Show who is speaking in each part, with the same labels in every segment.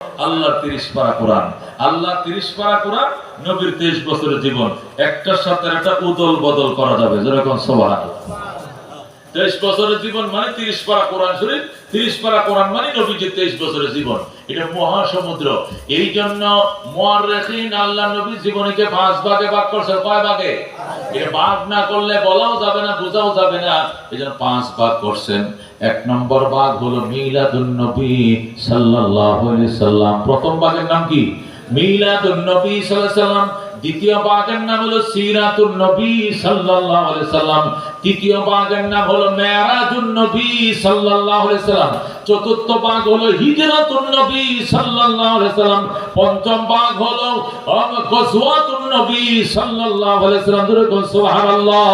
Speaker 1: আল্লাহ তিরিশ পারা কোরআন। আল্লাহ তিরিশ পারা কোরআন নবীর তেইশ বছরের জীবন। একটার সাথে একটা উদল বদল করা যাবে। যেরকম সোহান তেইশ বছরের জীবন মানে তিরিশ পারা কোরআন শরীফ, তিরিশ পারা কোরআন মানে নবীজির তেইশ বছরের জীবন। এটা মহাসমুদ্র। এই জন্য আল্লাহ নবীর জীবনীকে পাঁচ ভাগে, ভাগ করছে কয় ভাগে? এটা ভাগ না করলে বলাও যাবে না, বোঝাও যাবে না। এই জন্য পাঁচ ভাগ করছেন। এক নম্বর ভাগ হলো মিলাদুন নবী আলাইহি সাল্লাম। প্রথম ভাগের নাম কি? মিলাদুন নবী আলাইহি সাল্লাম। দ্বিতীয় ভাগের নাম হলো সিরাতুন নবী সাল্লাল্লাহু আলাইহি সাল্লাম। তৃতীয় ভাগের নাম হলো মেরাজুন নবী সাল্লাল্লাহু আলাইহি সাল্লাম। চতুর্থ ভাগ হলো হিজরাতুন নবী সাল্লাল্লাহু আলাইহি সাল্লাম। পঞ্চম ভাগ হলো গজওয়াতুন নবী সাল্লাল্লাহু আলাইহি সাল্লাম। ধরে সুবহানাল্লাহ।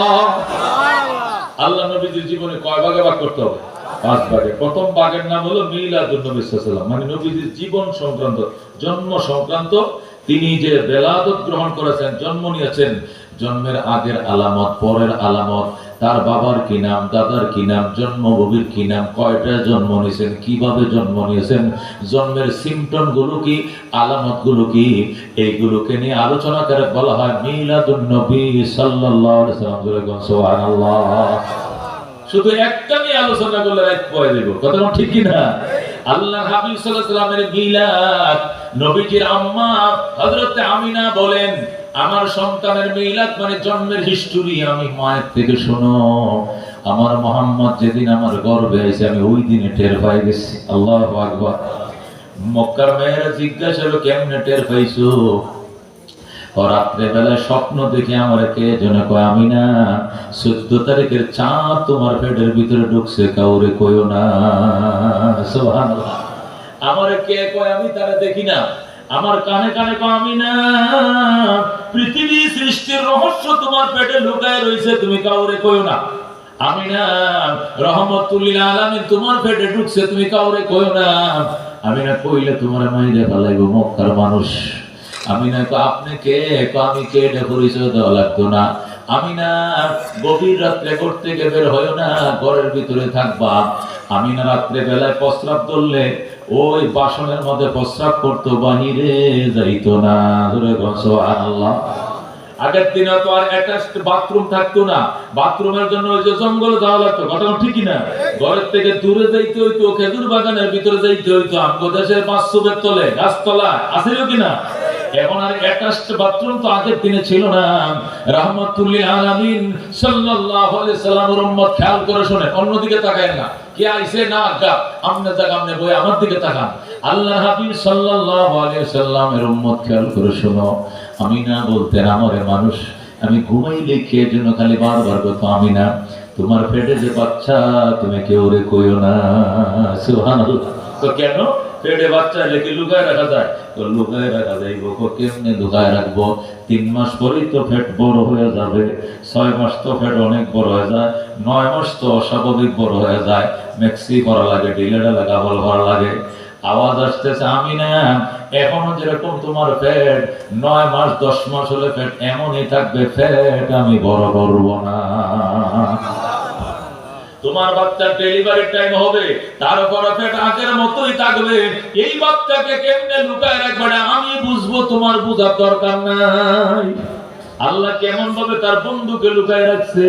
Speaker 1: আল্লাহ নবীজির জীবনে কয় ভাগে ভাগ করতে হবে? পাঁচ ভাগে। প্রথম ভাগের নাম হলো মিলাদুন নবী সাল্লাল্লাহু আলাইহি সাল্লাম। মানে নবীজির জীবন সংক্রান্ত জন্ম সংক্রান্ত তিনি যে বেলাদত গ্রহণ করেছেন, জন্ম নিয়েছেন, জন্মের আগের আলামত, পরের আলামত, তার বাবার কি নাম, দাদার কি নাম, জন্মভূমির কি নাম কয়টা জন্ম নিয়েছেন, কীভাবে জন্ম নিয়েছেন, জন্মের সিমটমগুলো কি আলামতগুলো কি, এইগুলোকে নিয়ে আলোচনা করে বলা হয় মিলাদুন নবী সাল্লাল্লাহু শুধু একটা নিয়ে আলোচনা করলে রাত পয়ে দেব কথা ঠিক কি না আল্লাহ হাবিব সাল্লাল্লাহু আলাইহি মিলাদ নবীজির আম্মা হযরত আমিনা বলেন, আমার সন্তানের মিলাদ মানে জন্মের হিস্টোরি আমি মায়ের থেকে শোনো। আমার মোহাম্মদ যেদিন আমার গর্ভে আইছে আমি ওই দিনে টের পাই গেছি। আল্লাহু আকবার। মক্কার মেয়েরা জিজ্ঞাসা হলো কেমনে টের পাইছো? রাত্রে বেলায় স্বপ্ন দেখে আমার কে যেন কয় আমি না চোদ্দ তারিখের চাঁদ তোমার পেটের ভিতরে ঢুকছে, কাউরে কইও না। সুবহানাল্লাহ। আমার কে কয়, আমি তারা দেখি না। আমার কানে কানে কয়, আমি না। পৃথিবী সৃষ্টির রহস্য তোমার পেটে লুকায় রয়েছে তুমি কাউরে কইও না। আমি না। রহমতুল্লিল আলামিন তোমার পেটে ঢুকছে, তুমি কাউরে কইও না। আমি না কইলে তোমার মাইরে ফেলাইব, মক্কার মানুষ। আমি না আপনি কে? আমি কে? এটা পরিচয় দেওয়া লাগতো না। আমি না। গভীর রাত্রে ঘর থেকে বের হয় না, ঘরের ভিতরে থাকবা। আমি না রাত্রে বেলায় প্রস্রাব ধরলে ওই বাসনের মধ্যে প্রস্রাব করতো, বাহিরে যাইতো না। আল্লাহ আগের দিনে তো আর অ্যাটাচড বাথরুম থাকতো না। বাথরুমের জন্য ওই যে জঙ্গলে যাওয়া লাগতো, ঘটনা ঠিকই না ঘরের থেকে দূরে যাইতে হইতো, খেজুর বাগানের ভিতরে যাইতে হইতো, আমগো দেশের পাঁচশোবের তলে গাছতলা আছে কিনা? এখন আর বাথরুম তো আগের দিনে ছিল না। আলামিন সাল্লাল্লাহু আলাইহি খেয়াল করে শুনে অন্যদিকে তাকায় না। কে আইছে? না আজ্ঞা আমনে আমনে বই আমার দিকে তাকান। আল্লাহ হাবিব সাল্লাল্লাহু আলাইহি উম্মত, খেয়াল করে শুনো। আমি না বলতেন আমারে মানুষ, আমি ঘুমাইলে কে জন্য খালি বারবার কথা আমি না। তোমার পেটে যে বাচ্চা, তুমি কেউ রে কইও না। তো কেন? পেটে বাচ্চা লেখে লুকায় রাখা যায়। তো লুকায় রাখা যায় গো কেমনে লুকায় রাখব? তিন মাস পরেই তো পেট বড় হয়ে যাবে। ছয় মাস তো পেট অনেক বড় হয়ে যায়। নয় মাস তো অস্বাভাবিক বড় হয়ে যায়। মেক্সি করা লাগে ডিলেটা লাগা, বল করা লাগে। আওয়াজ আসতেছে আমি না এখনও যেরকম তোমার পেট, নয় মাস, দশ মাস হলে পেট এমনই থাকবে, পেট আমি বড় করব না। তোমার বাচ্চার ডেলিভারি টাইম হবে, তার উপর পেট আগের মতোই থাকবে। এই বাচ্চাকে কেমনে লুকায় রাখবে আমি বুঝব, তোমার বুঝার দরকার নাই। আল্লাহ কেমন ভাবে তার বন্ধুকে লুকায় রাখছে,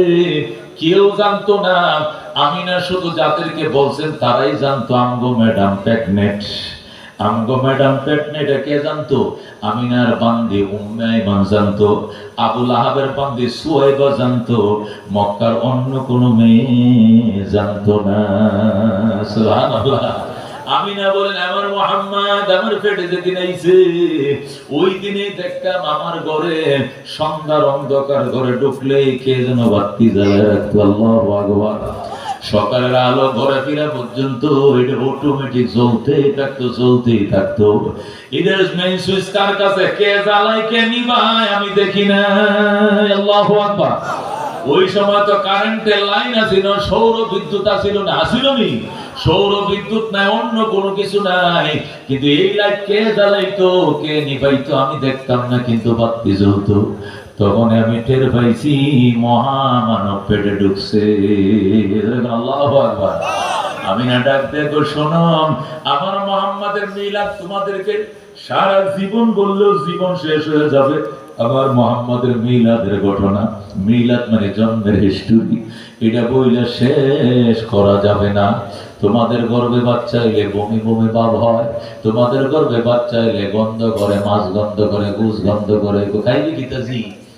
Speaker 1: কেউ জানতো না। আমি না শুধু যাদেরকে বলছেন, তারাই জানতো, আমগো ম্যাডাম প্রেগনেন্ট আমগো ম্যাডাম প্রেগনেন্ট কে জানতো? আমিনার বান্দি উম্মে আইমান জানতো বান্দি জানতো, মক্কার অন্য কোনো মেয়ে জানতো না। সুবহানাল্লাহ। আমিনা বলেন, আমার মোহাম্মদ আমার পেটে যেদিন আইছে, ওই দিনে দেখতাম আমার ঘরে সন্ধ্যার অন্ধকার ঘরে ঢুকলে কে যেন বাতি জ্বালায় রাখতো। আল্লাহ সকালের আলো ঘরে ফিরা পর্যন্ত, এটা অটোমেটিক চলতেই থাকতো চলতেই থাকতো। এটার মেইন সুইচ কার কাছে? কে জ্বালায়, কে নিভায় আমি দেখি না। আল্লাহ আকবার। ওই সময় তো কারেন্টের লাইন আছিল, সৌর বিদ্যুৎ আছিল না আসিল নি। সৌর বিদ্যুৎ নাই, অন্য কোনো কিছু নাই। কিন্তু এই লাইট কে জ্বালাইতো, কে নিভাইতো আমি দেখতাম না, কিন্তু বাতি জ্বলতো। তখন আমি টের পাইছি মহামানব পেটে ঢুকছে। আল্লাহ আকবার। আমি না ডাক দেখো শোনম আমার মোহাম্মদের মিলাদ তোমাদেরকে সারা জীবন বললেও জীবন শেষ হয়ে যাবে। আমার মোহাম্মদের মিলাদের ঘটনা, মিলাদ মানে জন্মের হিস্টোরি এটা বইলে শেষ করা যাবে না। তোমাদের গর্বে বাচ্চা এলে বমি বমি ভাব হয়, তোমাদের গর্বে বাচ্চা এলে গন্ধ করে, মাছ গন্ধ করে গুস গন্ধ করে। খাইবি কিতাজি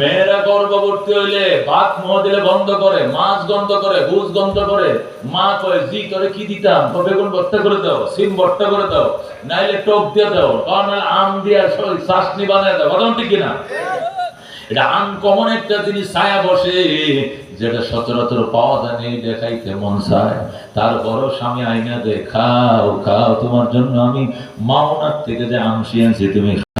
Speaker 1: মেয়েরা গর্ভবর্তী হইলে ভাত মোহ দিলে গন্ধ করে, মাছ গন্ধ করে ভুজ গন্ধ করে, মা কয়, জি, তোরে কি দিতাম? বেগুন ভর্তা করে দাও, সিম ভর্তা করে দাও, নাইলে টক দিয়ে দাও কারণ আম দিয়া চাশনি বানায় দাও। কথা ঠিক কিনা? এটা আনকমন একটা জিনিস, ছায়া বসে, যেটা সচরাচর পাওয়া যায় নেই দেখাইতে মন চায়। তারপরও স্বামী আইনা দে খাও তোমার জন্য আমি মাওনার থেকে যে আমসি আনছি তুমি